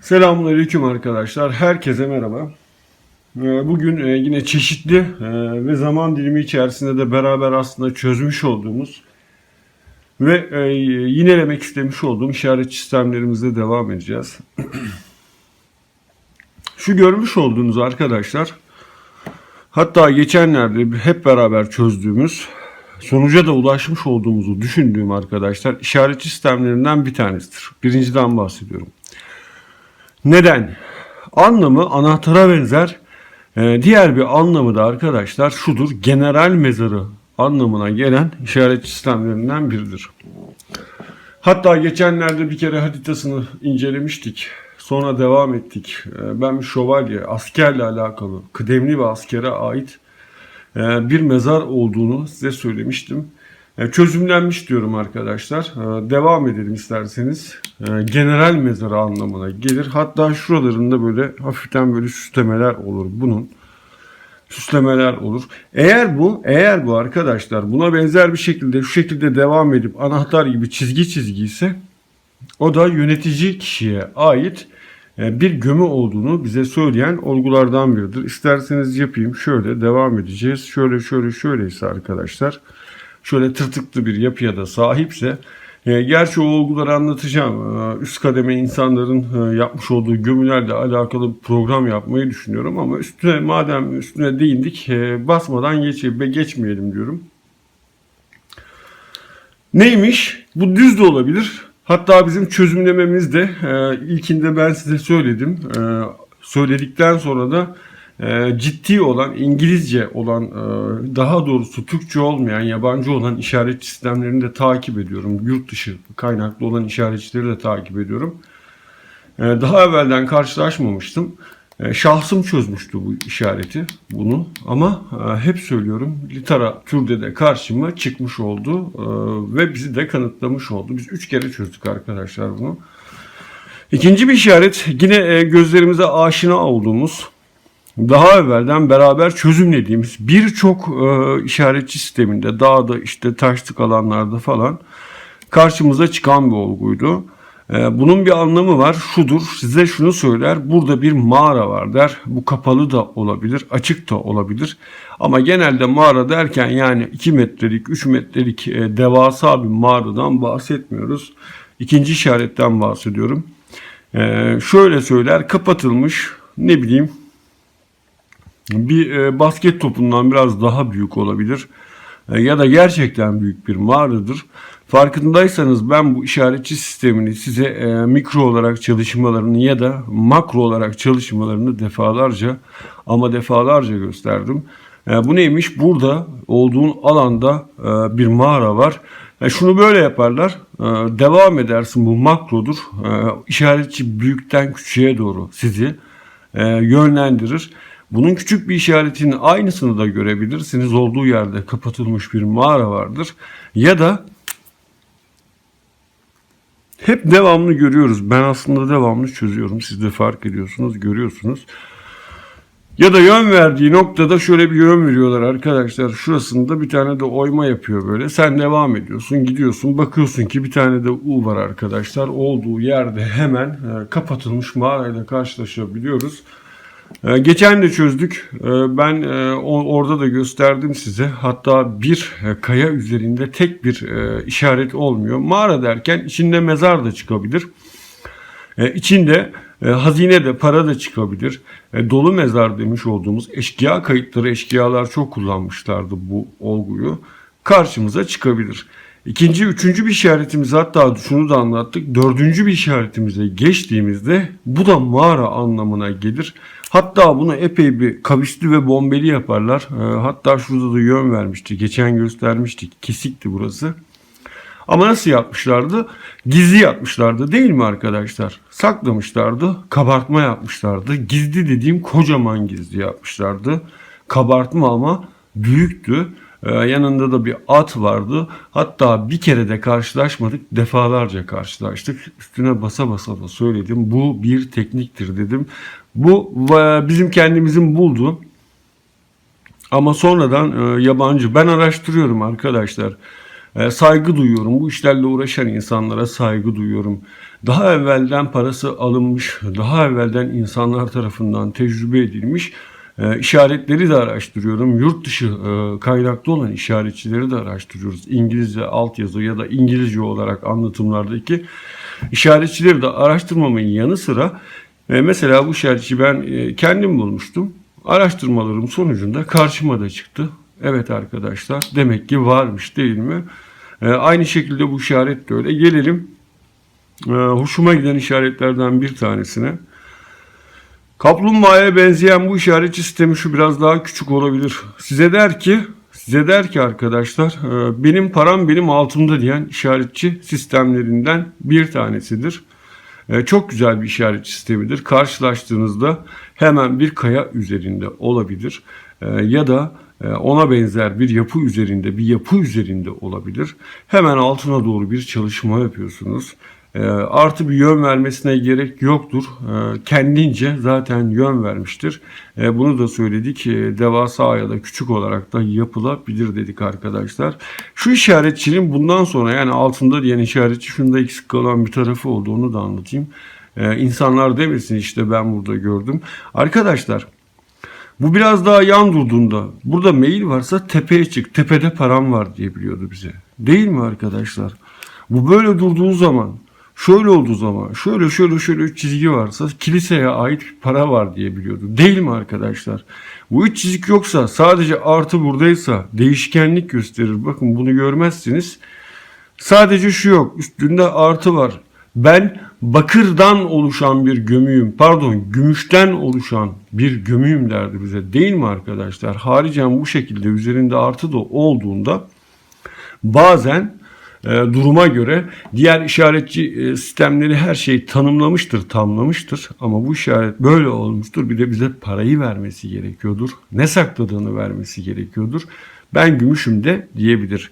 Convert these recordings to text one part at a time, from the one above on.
Selamünaleyküm arkadaşlar. Herkese merhaba. Ee, Bugün e, yine çeşitli e, ve zaman dilimi içerisinde de beraber aslında çözmüş olduğumuz ve e, yinelemek istemiş olduğum işaret sistemlerimizle devam edeceğiz. Şu görmüş olduğunuz arkadaşlar hatta geçenlerde hep beraber çözdüğümüz sonuca da ulaşmış olduğumuzu düşündüğüm arkadaşlar işaret sistemlerinden bir tanesidir. Birinciden bahsediyorum. Neden? Anlamı anahtara benzer. Ee, diğer bir anlamı da arkadaşlar şudur. General mezarı anlamına gelen işaret sistemlerinden biridir. Hatta geçenlerde bir kere haritasını incelemiştik. Sonra devam ettik. Ee, ben bir şövalye, askerle alakalı, kıdemli bir askere ait e, bir mezar olduğunu size söylemiştim. E, Çözümlenmiş diyorum arkadaşlar. E, Devam edelim isterseniz. E, General mezarı anlamına gelir. Hatta şuralarında böyle hafiften böyle süslemeler olur bunun. Süslemeler olur. Eğer bu, eğer bu arkadaşlar buna benzer bir şekilde şu şekilde devam edip anahtar gibi çizgi çizgi ise o da yönetici kişiye ait bir gömü olduğunu bize söyleyen olgulardan biridir. İsterseniz yapayım. Şöyle devam edeceğiz. Şöyle şöyle şöyleyse arkadaşlar şöyle tırtıklı bir yapıya da sahipse e, gerçi o olguları anlatacağım. E, üst kademe insanların e, yapmış olduğu gömülerle alakalı bir program yapmayı düşünüyorum ama üstüne madem üstüne değindik basmadan geç, geçmeyelim diyorum. Neymiş? Bu düz de olabilir. Hatta bizim çözümlememiz de ilkinde ben size söyledim. Söyledikten sonra da ciddi olan İngilizce olan e, daha doğrusu Türkçe olmayan yabancı olan işaret sistemlerini de takip ediyorum. Yurt dışı kaynaklı olan işaretçileri de takip ediyorum. E, daha evvelden karşılaşmamıştım. E, şahsım çözmüştü bu işareti bunu ama e, hep söylüyorum literatürde de karşıma çıkmış oldu e, ve bizi de kanıtlamış oldu. Biz üç kere çözdük arkadaşlar bunu. İkinci bir işaret yine gözlerimize aşina olduğumuz daha evvelden beraber çözümlediğimiz birçok e, işaretçi sisteminde dağda işte taşlık alanlarda falan karşımıza çıkan bir olguydu. E, bunun bir anlamı var şudur size şunu söyler burada bir mağara var der bu kapalı da olabilir açık da olabilir ama genelde mağara derken yani 2 metrelik 3 metrelik e, devasa bir mağaradan bahsetmiyoruz. İkinci işaretten bahsediyorum. E, şöyle söyler kapatılmış ne bileyim bir e, basket topundan biraz daha büyük olabilir E, ya da gerçekten büyük bir mağaradır. Farkındaysanız ben bu işaretçi sistemini size e, mikro olarak çalışmalarını ya da makro olarak çalışmalarını defalarca ama defalarca gösterdim. E, bu neymiş? Burada olduğun alanda e, bir mağara var. E, şunu böyle yaparlar. E, devam edersin bu makrodur. E, işaretçi büyükten küçüğe doğru sizi e, yönlendirir. Bunun küçük bir işaretinin aynısını da görebilirsiniz. Olduğu yerde kapatılmış bir mağara vardır. Ya da hep devamlı görüyoruz. Ben aslında devamlı çözüyorum. Siz de fark ediyorsunuz, görüyorsunuz. Ya da yön verdiği noktada şöyle bir yön veriyorlar arkadaşlar. Şurasında bir tane de oyma yapıyor böyle. Sen devam ediyorsun, gidiyorsun, bakıyorsun ki bir tane de U var arkadaşlar. Olduğu yerde hemen e, kapatılmış mağarayla karşılaşabiliyoruz. Ee, Geçen de çözdük. Ee, Ben e, orada da gösterdim size. Hatta bir e, kaya üzerinde tek bir e, işaret olmuyor. Mağara derken içinde mezar da çıkabilir. İçinde hazine de para da çıkabilir. Dolu mezar demiş olduğumuz eşkıya kayıtları eşkıyalar çok kullanmışlardı bu olguyu. Karşımıza çıkabilir. İkinci, üçüncü bir işaretimiz hatta şunu da anlattık. Dördüncü bir işaretimize geçtiğimizde bu da mağara anlamına gelir. Hatta bunu epey bir kavisli ve bombeli yaparlar. E, hatta şurada da yön vermişti. Geçen göstermiştik. Kesikti burası. Ama nasıl yapmışlardı? Gizli yapmışlardı değil mi arkadaşlar? Saklamışlardı, kabartma yapmışlardı. Gizli dediğim kocaman gizli yapmışlardı. Kabartma ama büyüktü. Ee, yanında da bir at vardı. Hatta bir kere de karşılaşmadık, defalarca karşılaştık. Üstüne basa basa da söyledim. Bu bir tekniktir dedim. Bu e, bizim kendimizin bulduğu ama sonradan e, yabancı ben araştırıyorum arkadaşlar. E, saygı duyuyorum. Bu işlerle uğraşan insanlara saygı duyuyorum. Daha evvelden parası alınmış, daha evvelden insanlar tarafından tecrübe edilmiş işaretleri de araştırıyorum. Yurt dışı kaynaklı olan işaretçileri de araştırıyoruz. İngilizce altyazı ya da İngilizce olarak anlatımlardaki işaretçileri de araştırmamın yanı sıra e, mesela bu işaretçi ben e, kendim bulmuştum. Araştırmalarım sonucunda karşıma da çıktı. Evet arkadaşlar demek ki varmış değil mi? E, aynı şekilde bu işaret de öyle. Gelelim e, hoşuma giden işaretlerden bir tanesine. Kaplumbağaya benzeyen bu işaretçi sistemi şu biraz daha küçük olabilir. Size der ki size der ki arkadaşlar e, benim param benim altımda diyen işaretçi sistemlerinden bir tanesidir. E, Çok güzel bir işaret sistemidir. Karşılaştığınızda hemen bir kaya üzerinde olabilir E, ya da e, ona benzer bir yapı üzerinde, bir yapı üzerinde olabilir. Hemen altına doğru bir çalışma yapıyorsunuz. E, Artı bir yön vermesine gerek yoktur. E, Kendince zaten yön vermiştir. E, Bunu da söyledik. Devasa ya da küçük olarak da yapılabilir dedik arkadaşlar. Şu işaretçinin bundan sonra yani altında diyen işaretçi şunda eksik kalan bir tarafı olduğunu da anlatayım. E, İnsanlar demesin işte ben burada gördüm. Arkadaşlar bu biraz daha yan durduğunda burada mail varsa tepeye çık. Tepede param var diye biliyordu bize. Değil mi arkadaşlar? Bu böyle durduğu zaman şöyle olduğu zaman şöyle şöyle şöyle üç çizgi varsa kiliseye ait para var diye biliyordu. Değil mi arkadaşlar? Bu üç çizik yoksa sadece artı buradaysa değişkenlik gösterir. Bakın bunu görmezsiniz. Sadece şu yok. Üstünde artı var. Ben bakırdan oluşan bir gömüyüm. Pardon, gümüşten oluşan bir gömüyüm derdi bize. Değil mi arkadaşlar? Haricen bu şekilde üzerinde artı da olduğunda bazen duruma göre diğer işaretçi e, sistemleri her şeyi tanımlamıştır, tamlamıştır. Ama bu işaret böyle olmuştur. Bir de bize parayı vermesi gerekiyordur. Ne sakladığını vermesi gerekiyordur. Ben gümüşüm de diyebilir.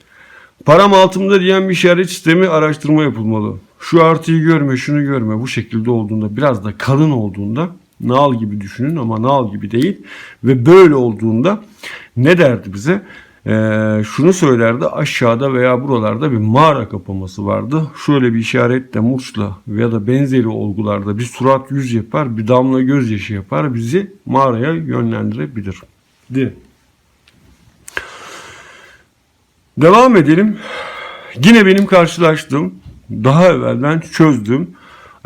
Param altımda diyen bir işaret sistemi araştırma yapılmalı. Şu artıyı görme, şunu görme. Bu şekilde olduğunda biraz da kalın olduğunda nal gibi düşünün ama nal gibi değil. Ve böyle olduğunda ne derdi bize? Ee, şunu söylerdi aşağıda veya buralarda bir mağara kapaması vardı. Şöyle bir işaretle murçla ya da benzeri olgularda bir surat yüz yapar, bir damla gözyaşı yapar bizi mağaraya yönlendirebilir. Di. Devam edelim. Yine benim karşılaştığım, daha evvelden çözdüğüm,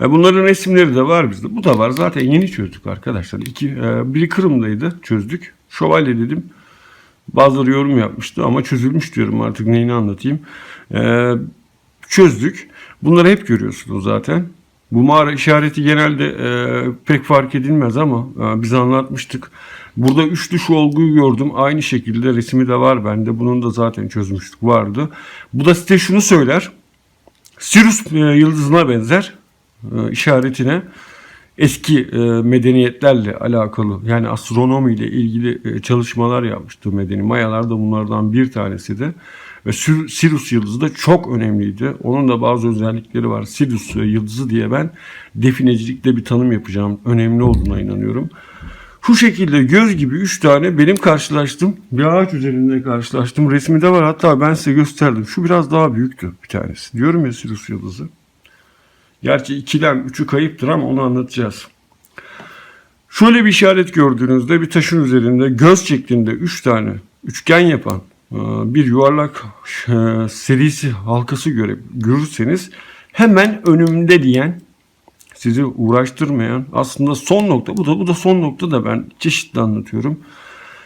e, bunların resimleri de var bizde. Bu da var. Zaten yeni çözdük arkadaşlar. İki, e, biri Kırım'daydı. Çözdük. Şövalye dedim. Bazıları yorum yapmıştı ama çözülmüş diyorum artık neyini anlatayım. E, çözdük. Bunları hep görüyorsunuz zaten. Bu mağara işareti genelde e, pek fark edilmez ama e, biz anlatmıştık. Burada üç dış olguyu gördüm. Aynı şekilde resmi de var bende. Bunun da zaten çözmüştük vardı. Bu da size şunu söyler. Sirius e, yıldızına benzer e, işaretine eski e, medeniyetlerle alakalı yani astronomi ile ilgili e, çalışmalar yapmıştı medeni. Mayalar da bunlardan bir tanesi de. Ve Sir- Sirius yıldızı da çok önemliydi. Onun da bazı özellikleri var. Sirius yıldızı diye ben definecilikte bir tanım yapacağım. Önemli olduğuna inanıyorum. Şu şekilde göz gibi 3 tane benim karşılaştım. Bir ağaç üzerinde karşılaştım. Resmi de var. Hatta ben size gösterdim. Şu biraz daha büyüktü bir tanesi. Diyorum ya Sirius yıldızı. Gerçi ikilem üçü kayıptır ama onu anlatacağız. Şöyle bir işaret gördüğünüzde bir taşın üzerinde göz şeklinde 3 tane üçgen yapan e, bir yuvarlak e, serisi halkası göre görürseniz hemen önümde diyen sizi uğraştırmayan aslında son nokta bu da bu da son nokta da ben çeşitli anlatıyorum.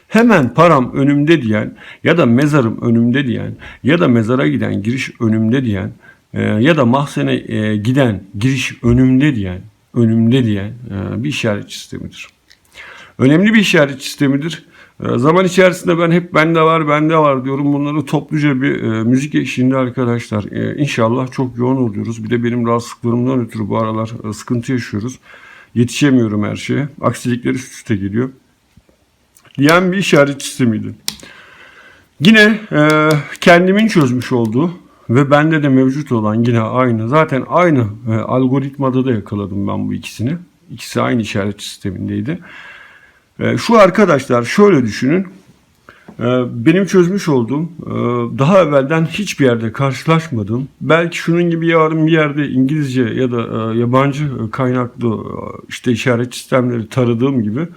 Hemen param önümde diyen ya da mezarım önümde diyen ya da mezara giden giriş önümde diyen e, ya da mahzene e, giden giriş önümde diyen önümde diyen e, bir işaret sistemidir. Önemli bir işaret sistemidir. E, Zaman içerisinde ben hep bende var bende var diyorum. Bunları topluca bir e, müzik eşliğinde arkadaşlar e, inşallah çok yoğun oluyoruz. Bir de benim rahatsızlıklarımdan ötürü bu aralar e, sıkıntı yaşıyoruz. Yetişemiyorum her şeye. Aksilikler üst üste geliyor. Diyen bir işaret sistemiydi. Yine e, kendimin çözmüş olduğu ve bende de mevcut olan yine aynı. Zaten aynı e, algoritmada da yakaladım ben bu ikisini. İkisi aynı işaret sistemindeydi. E, şu arkadaşlar şöyle düşünün. Ee, Benim çözmüş olduğum, e, daha evvelden hiçbir yerde karşılaşmadığım, belki şunun gibi yarın bir yerde İngilizce ya da e, yabancı kaynaklı e, işte işaret sistemleri taradığım gibi,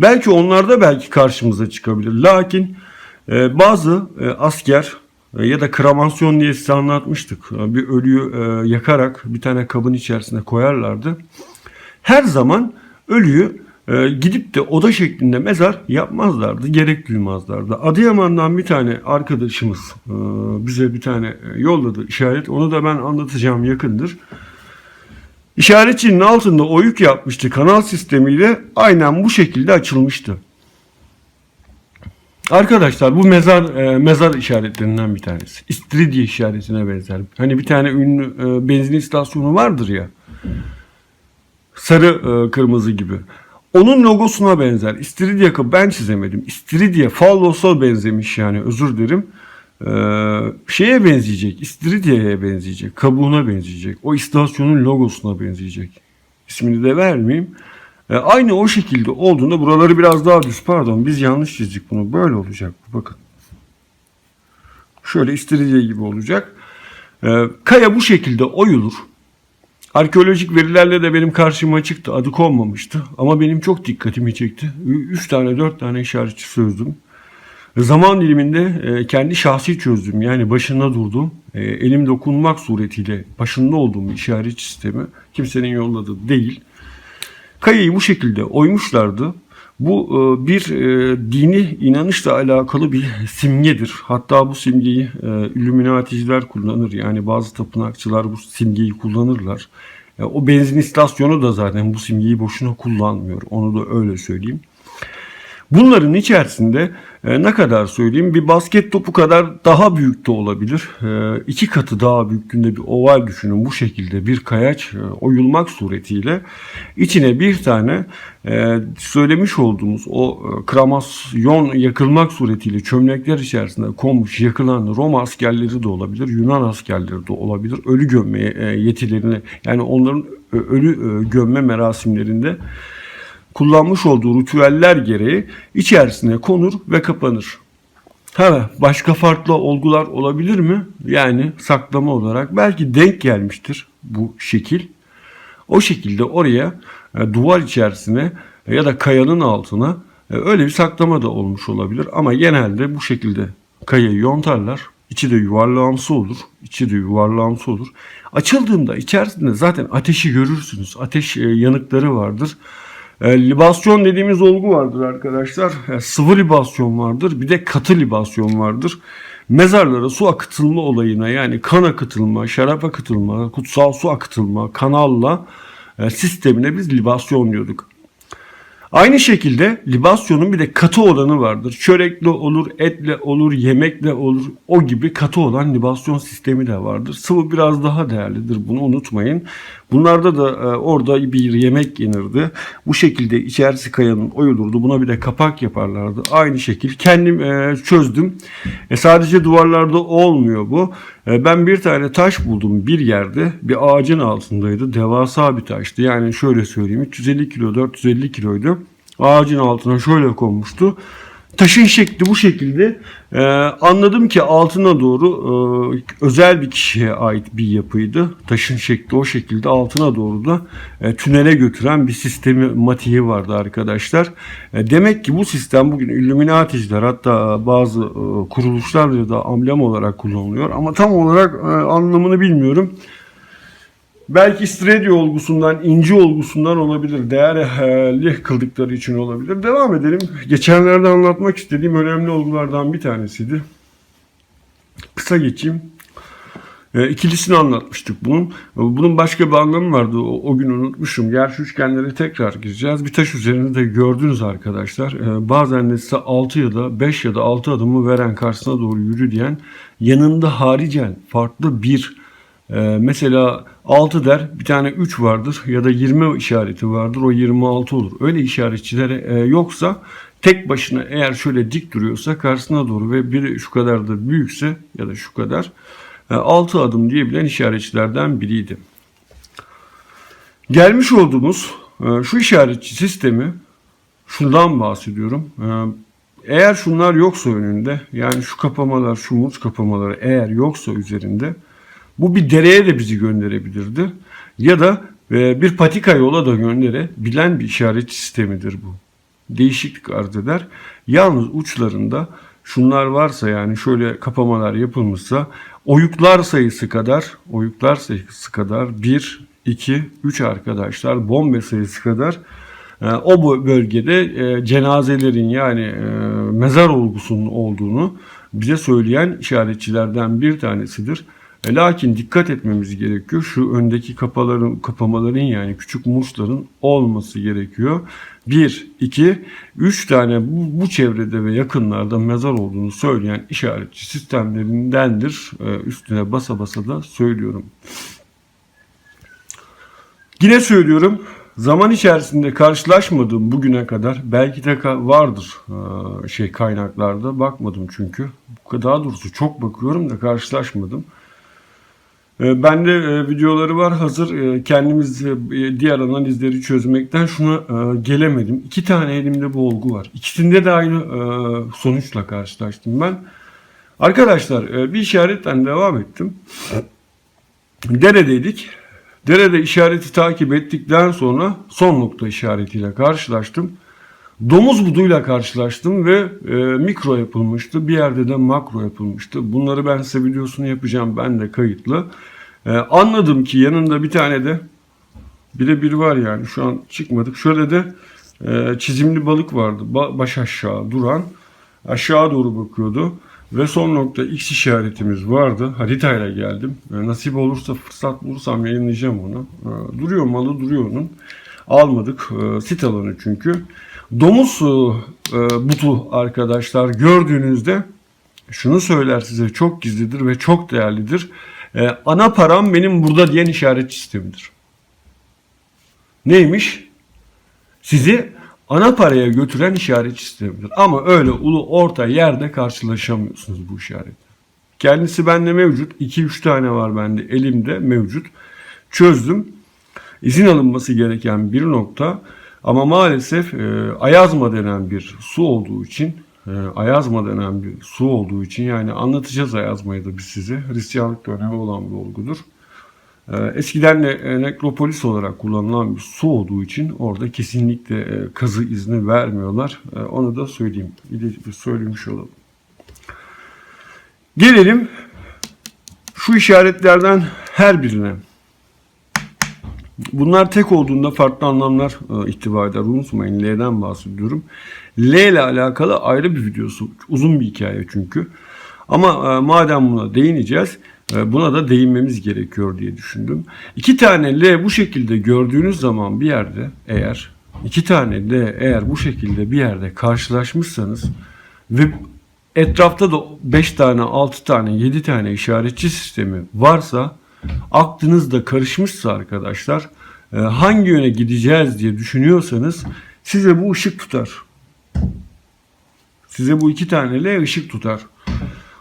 belki onlarda belki karşımıza çıkabilir. Lakin e, bazı e, asker e, ya da kramasyon diye size anlatmıştık. E, Bir ölüyü e, yakarak bir tane kabın içerisine koyarlardı. Her zaman ölüyü e, gidip de oda şeklinde mezar yapmazlardı, gerek duymazlardı. Adıyaman'dan bir tane arkadaşımız e, bize bir tane e, yolladı işaret. Onu da ben anlatacağım yakındır. İşaretçinin altında oyuk yapmıştı kanal sistemiyle aynen bu şekilde açılmıştı. Arkadaşlar bu mezar e, mezar işaretlerinden bir tanesi. İstiridye işaretine benzer. Hani bir tane ünlü e, benzin istasyonu vardır ya. Sarı e, kırmızı gibi. Onun logosuna benzer. İstiridye ben çizemedim. İstiridye fallosa benzemiş yani özür dilerim. E, şeye benzeyecek. İstiridye'ye benzeyecek. Kabuğuna benzeyecek. O istasyonun logosuna benzeyecek. İsmini de vermeyeyim. E, aynı o şekilde olduğunda buraları biraz daha düz pardon biz yanlış çizdik bunu. Böyle olacak bu bakın. Şöyle istiridye gibi olacak. E, kaya bu şekilde oyulur. Arkeolojik verilerle de benim karşıma çıktı. Adı konmamıştı. Ama benim çok dikkatimi çekti. 3 tane 4 tane işaretçi çözdüm. Zaman diliminde e, kendi şahsi çözdüm. Yani başında durdum. E, elim dokunmak suretiyle başında olduğum işaret sistemi kimsenin yolladığı değil. Kayayı bu şekilde oymuşlardı. Bu e, bir e, dini inanışla alakalı bir simgedir. Hatta bu simgeyi e, Illuminaticiler kullanır. Yani bazı tapınakçılar bu simgeyi kullanırlar. O benzin istasyonu da zaten bu simgeyi boşuna kullanmıyor. Onu da öyle söyleyeyim. Bunların içerisinde e, ne kadar söyleyeyim bir basket topu kadar daha büyük de olabilir. E, iki katı daha büyüklüğünde bir oval düşünün bu şekilde bir kayaç e, oyulmak suretiyle içine bir tane e, söylemiş olduğumuz o e, kramasyon yakılmak suretiyle çömlekler içerisinde konmuş yakılan Roma askerleri de olabilir, Yunan askerleri de olabilir. Ölü gömme e, yetilerini yani onların ö- ölü e, gömme merasimlerinde kullanmış olduğu ritüeller gereği içerisine konur ve kapanır. Ha, başka farklı olgular olabilir mi? Yani saklama olarak belki denk gelmiştir bu şekil. O şekilde oraya e, duvar içerisine ya da kayanın altına e, öyle bir saklama da olmuş olabilir. Ama genelde bu şekilde kayayı yontarlar. İçi de yuvarlağımsı olur. İçi de yuvarlağımsı olur. Açıldığında içerisinde zaten ateşi görürsünüz. Ateş e, yanıkları vardır. E, libasyon dediğimiz olgu vardır arkadaşlar. E, sıvı libasyon vardır. Bir de katı libasyon vardır. Mezarlara su akıtılma olayına yani kan akıtılma, şarap akıtılma, kutsal su akıtılma, kanalla e, sistemine biz libasyon diyorduk. Aynı şekilde libasyonun bir de katı olanı vardır. Çörekle olur, etle olur, yemekle olur. O gibi katı olan libasyon sistemi de vardır. Sıvı biraz daha değerlidir. Bunu unutmayın. Bunlarda da e, orada bir yemek yenirdi. Bu şekilde içerisi kayanın oyulurdu. Buna bir de kapak yaparlardı. Aynı şekil kendim e, çözdüm. E, sadece duvarlarda olmuyor bu. E, ben bir tane taş buldum bir yerde. Bir ağacın altındaydı. Devasa bir taştı. Yani şöyle söyleyeyim 350 kilo 450 kiloydu. Ağacın altına şöyle konmuştu. Taşın şekli bu şekilde. Ee, anladım ki altına doğru e, özel bir kişiye ait bir yapıydı. Taşın şekli o şekilde altına doğru da e, tünele götüren bir sistemi matiği vardı arkadaşlar. E, demek ki bu sistem bugün Illuminaticiler hatta bazı e, kuruluşlar da amblem olarak kullanılıyor. Ama tam olarak e, anlamını bilmiyorum. Belki istiridye olgusundan, inci olgusundan olabilir. Değerli kıldıkları için olabilir. Devam edelim. Geçenlerde anlatmak istediğim önemli olgulardan bir tanesiydi. Kısa geçeyim. E, anlatmıştık bunun. Bunun başka bir anlamı vardı. O, o gün unutmuşum. Gerçi üçgenlere tekrar gireceğiz. Bir taş üzerinde de gördünüz arkadaşlar. E, bazen de size 6 ya da 5 ya da 6 adımı veren karşısına doğru yürü diyen yanında haricen farklı bir ee, mesela 6 der bir tane 3 vardır ya da 20 işareti vardır o 26 olur. Öyle işaretçilere e, yoksa tek başına eğer şöyle dik duruyorsa karşısına doğru ve biri şu kadar da büyükse ya da şu kadar 6 adım diyebilen işaretçilerden biriydi. Gelmiş olduğumuz e, şu işaretçi sistemi şundan bahsediyorum. E, eğer şunlar yoksa önünde yani şu kapamalar şu muz kapamaları eğer yoksa üzerinde bu bir dereye de bizi gönderebilirdi. Ya da e, bir patika yola da gönderebilen bir işaret sistemidir bu. Değişiklik arz eder. Yalnız uçlarında şunlar varsa yani şöyle kapamalar yapılmışsa oyuklar sayısı kadar oyuklar sayısı kadar 1, 2, 3 arkadaşlar bombe sayısı kadar e, o bölgede e, cenazelerin yani mezar olgusunun olduğunu bize söyleyen işaretçilerden bir tanesidir. E, Lakin dikkat etmemiz gerekiyor. Şu öndeki kapaların, kapamaların yani küçük murçların olması gerekiyor. Bir, iki, üç tane bu, bu çevrede ve yakınlarda mezar olduğunu söyleyen işaretçi sistemlerindendir. E, Üstüne basa basa da söylüyorum. Yine söylüyorum. Zaman içerisinde karşılaşmadığım bugüne kadar belki de vardır e, şey kaynaklarda bakmadım çünkü. Daha doğrusu çok bakıyorum da karşılaşmadım. E, Bende e, videoları var hazır. E, Kendimiz e, diğer analizleri çözmekten şuna e, gelemedim. İki tane elimde bu olgu var. İkisinde de aynı e, sonuçla karşılaştım ben. Arkadaşlar e, bir işaretten devam ettim. Deredeydik. Derede işareti takip ettikten sonra son nokta işaretiyle karşılaştım. Domuz buduyla karşılaştım ve e, mikro yapılmıştı. Bir yerde de makro yapılmıştı. Bunları ben size videosunu yapacağım. Ben de kayıtlı. E, anladım ki yanında bir tane de birebir var yani. Şu an çıkmadık. Şöyle de e, çizimli balık vardı. Ba- baş aşağı duran. Aşağı doğru bakıyordu. Ve son nokta X işaretimiz vardı. Haritayla geldim. E, nasip olursa fırsat bulursam yayınlayacağım onu. E, duruyor malı duruyor onun. Almadık. E, sit alanı çünkü. Domuz e, butu arkadaşlar gördüğünüzde şunu söyler size çok gizlidir ve çok değerlidir. E, ana param benim burada diyen işaret sistemidir. Neymiş? Sizi ana paraya götüren işaret sistemidir. Ama öyle ulu orta yerde karşılaşamıyorsunuz bu işaretle. Kendisi bende mevcut. 2-3 tane var bende elimde mevcut. Çözdüm. İzin alınması gereken bir nokta ama maalesef e, Ayazma denen bir su olduğu için e, Ayazma denen bir su olduğu için yani anlatacağız Ayazma'yı da biz size. Hristiyanlık dönemi olan bir olgudur. E, eskiden de e, nekropolis olarak kullanılan bir su olduğu için orada kesinlikle e, kazı izni vermiyorlar. E, onu da söyleyeyim. Söylemiş olalım. Gelelim şu işaretlerden her birine. Bunlar tek olduğunda farklı anlamlar e, ihtiva eder. Unutmayın L'den bahsediyorum. L ile alakalı ayrı bir videosu. Uzun bir hikaye çünkü. Ama e, madem buna değineceğiz, e, buna da değinmemiz gerekiyor diye düşündüm. İki tane L bu şekilde gördüğünüz zaman bir yerde eğer iki tane L eğer bu şekilde bir yerde karşılaşmışsanız ve etrafta da 5 tane, 6 tane, 7 tane işaretçi sistemi varsa aklınızda karışmışsa arkadaşlar e, hangi yöne gideceğiz diye düşünüyorsanız size bu ışık tutar. Size bu iki tane ışık tutar.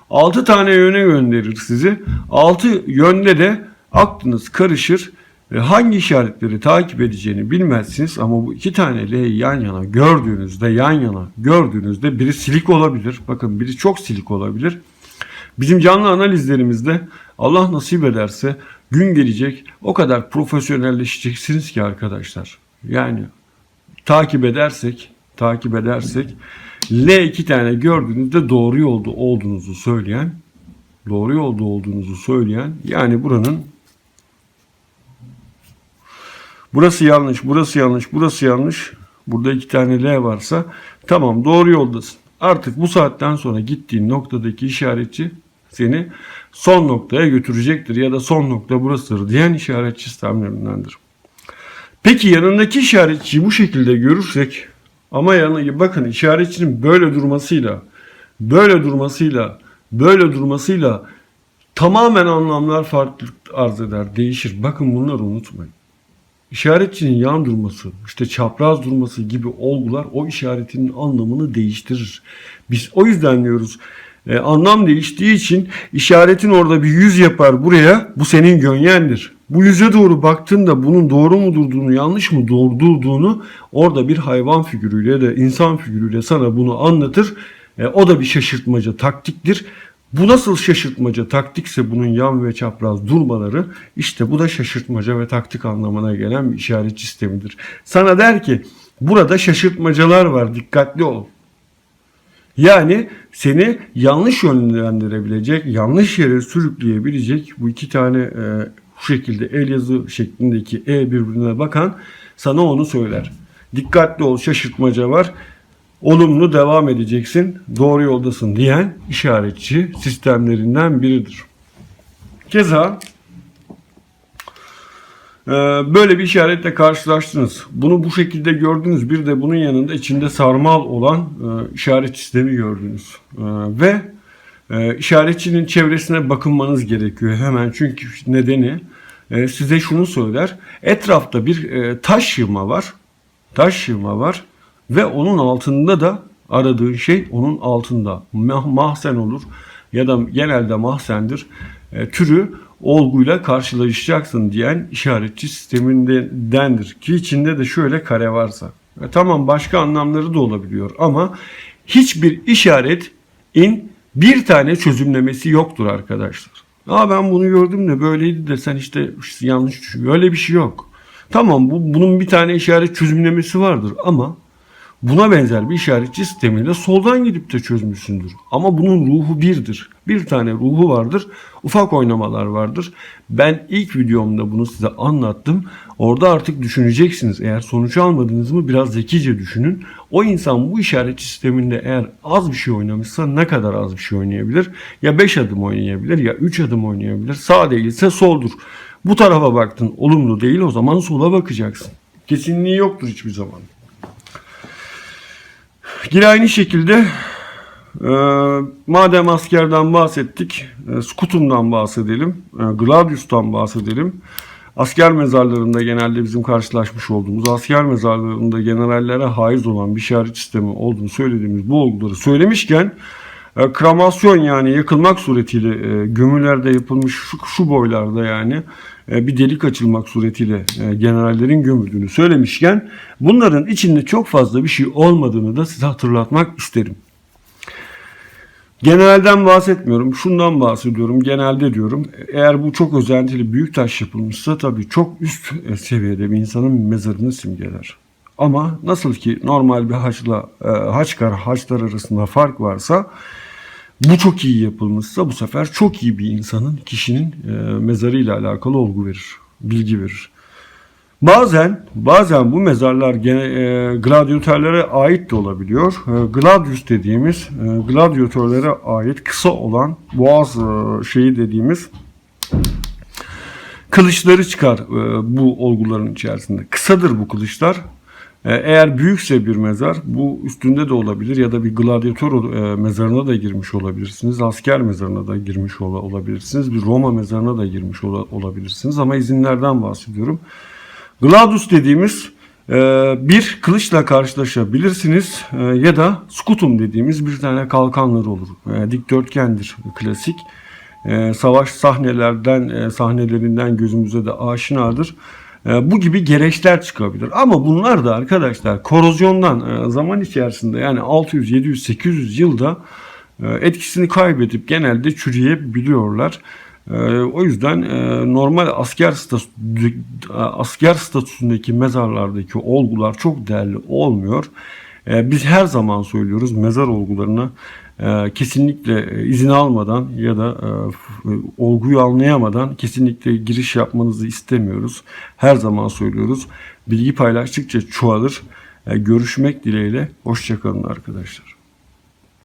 6 tane yöne gönderir sizi. 6 yönde de aklınız karışır. Ve hangi işaretleri takip edeceğini bilmezsiniz ama bu iki tane L'yi yan yana gördüğünüzde yan yana gördüğünüzde biri silik olabilir. Bakın biri çok silik olabilir. Bizim canlı analizlerimizde Allah nasip ederse gün gelecek o kadar profesyonelleşeceksiniz ki arkadaşlar. Yani takip edersek takip edersek L iki tane gördüğünüzde doğru yolda olduğunuzu söyleyen doğru yolda olduğunuzu söyleyen yani buranın burası yanlış, burası yanlış, burası yanlış. Burada iki tane L varsa tamam doğru yoldasın. Artık bu saatten sonra gittiğin noktadaki işaretçi seni son noktaya götürecektir ya da son nokta burasıdır diyen işaretçi sistemlerindendir. Peki yanındaki işaretçiyi bu şekilde görürsek ama yanı bakın işaretçinin böyle durmasıyla böyle durmasıyla böyle durmasıyla tamamen anlamlar farklı arz eder, değişir. Bakın bunları unutmayın. İşaretçinin yan durması, işte çapraz durması gibi olgular o işaretinin anlamını değiştirir. Biz o yüzden diyoruz e, anlam değiştiği için işaretin orada bir yüz yapar buraya. Bu senin gönyendir. Bu yüze doğru baktığında bunun doğru mu durduğunu, yanlış mı durduğunu orada bir hayvan figürüyle de insan figürüyle sana bunu anlatır E, o da bir şaşırtmaca taktiktir. Bu nasıl şaşırtmaca taktikse bunun yan ve çapraz durmaları işte bu da şaşırtmaca ve taktik anlamına gelen bir işaret sistemidir. Sana der ki burada şaşırtmacalar var dikkatli ol. Yani seni yanlış yönlendirebilecek, yanlış yere sürükleyebilecek bu iki tane e, bu şekilde el yazı şeklindeki E birbirine bakan sana onu söyler. Dikkatli ol şaşırtmaca var. Olumlu devam edeceksin. Doğru yoldasın diyen işaretçi sistemlerinden biridir. Keza Böyle bir işaretle karşılaştınız. Bunu bu şekilde gördünüz. Bir de bunun yanında içinde sarmal olan e, işaret sistemi gördünüz. E, Ve e, işaretçinin çevresine bakınmanız gerekiyor hemen. Çünkü nedeni e, size şunu söyler. Etrafta bir taş yığma var. Taş yığma var. Ve onun altında da aradığın şey onun altında. Mah- Mahzen olur ya da genelde mahzendir. E, türü olguyla karşılaşacaksın diyen işaretçi sistemindendir. Ki içinde de şöyle kare varsa. E, tamam başka anlamları da olabiliyor ama hiçbir işaret in bir tane çözümlemesi yoktur arkadaşlar. Aa ben bunu gördüm de böyleydi de sen işte yanlış düşün. Öyle bir şey yok. Tamam bu bunun bir tane işaret çözümlemesi vardır ama Buna benzer bir işaretçi sistemiyle soldan gidip de çözmüşsündür. Ama bunun ruhu birdir. Bir tane ruhu vardır. Ufak oynamalar vardır. Ben ilk videomda bunu size anlattım. Orada artık düşüneceksiniz. Eğer sonuç almadınız mı biraz zekice düşünün. O insan bu işaretçi sisteminde eğer az bir şey oynamışsa ne kadar az bir şey oynayabilir? Ya 5 adım oynayabilir ya 3 adım oynayabilir. Sağ değilse soldur. Bu tarafa baktın olumlu değil o zaman sola bakacaksın. Kesinliği yoktur hiçbir zaman. Yine aynı şekilde e, madem askerden bahsettik, e, Skutum'dan bahsedelim, e, Gladius'tan bahsedelim. Asker mezarlarında genelde bizim karşılaşmış olduğumuz asker mezarlarında generallere haiz olan bir işaret sistemi olduğunu söylediğimiz bu olguları söylemişken e, kremasyon yani yakılmak suretiyle e, gömülerde yapılmış şu, şu boylarda yani bir delik açılmak suretiyle e, generallerin gömüldüğünü söylemişken bunların içinde çok fazla bir şey olmadığını da size hatırlatmak isterim. Genelden bahsetmiyorum. Şundan bahsediyorum. Genelde diyorum. Eğer bu çok özentili büyük taş yapılmışsa tabii çok üst e, seviyede bir insanın mezarını simgeler. Ama nasıl ki normal bir haçla e, haçkar haçlar arasında fark varsa bu çok iyi yapılmışsa bu sefer çok iyi bir insanın, kişinin e, mezarıyla alakalı olgu verir, bilgi verir. Bazen bazen bu mezarlar gene e, gladyatörlere ait de olabiliyor. E, gladius dediğimiz e, gladyatörlere ait kısa olan boğaz e, şeyi dediğimiz kılıçları çıkar e, bu olguların içerisinde. Kısadır bu kılıçlar. E, Eğer büyükse bir mezar bu üstünde de olabilir ya da bir gladyatör e, mezarına da girmiş olabilirsiniz. Asker mezarına da girmiş ola- olabilirsiniz. Bir Roma mezarına da girmiş ola- olabilirsiniz ama izinlerden bahsediyorum. Gladius dediğimiz e, bir kılıçla karşılaşabilirsiniz ya da skutum dediğimiz bir tane kalkanları olur. Dikdörtgendir klasik. Savaş sahnelerden sahnelerinden gözümüze de aşinadır. E, Bu gibi gereçler çıkabilir. Ama bunlar da arkadaşlar korozyondan e, zaman içerisinde yani 600, 700, 800 yılda e, etkisini kaybedip genelde çürüyebiliyorlar. O yüzden normal asker statü, asker statüsündeki mezarlardaki olgular çok değerli olmuyor. Biz her zaman söylüyoruz mezar olgularına kesinlikle e, izin almadan ya da e, f- olguyu anlayamadan kesinlikle giriş yapmanızı istemiyoruz. Her zaman söylüyoruz. Bilgi paylaştıkça çoğalır. E, Görüşmek dileğiyle. Hoşçakalın arkadaşlar.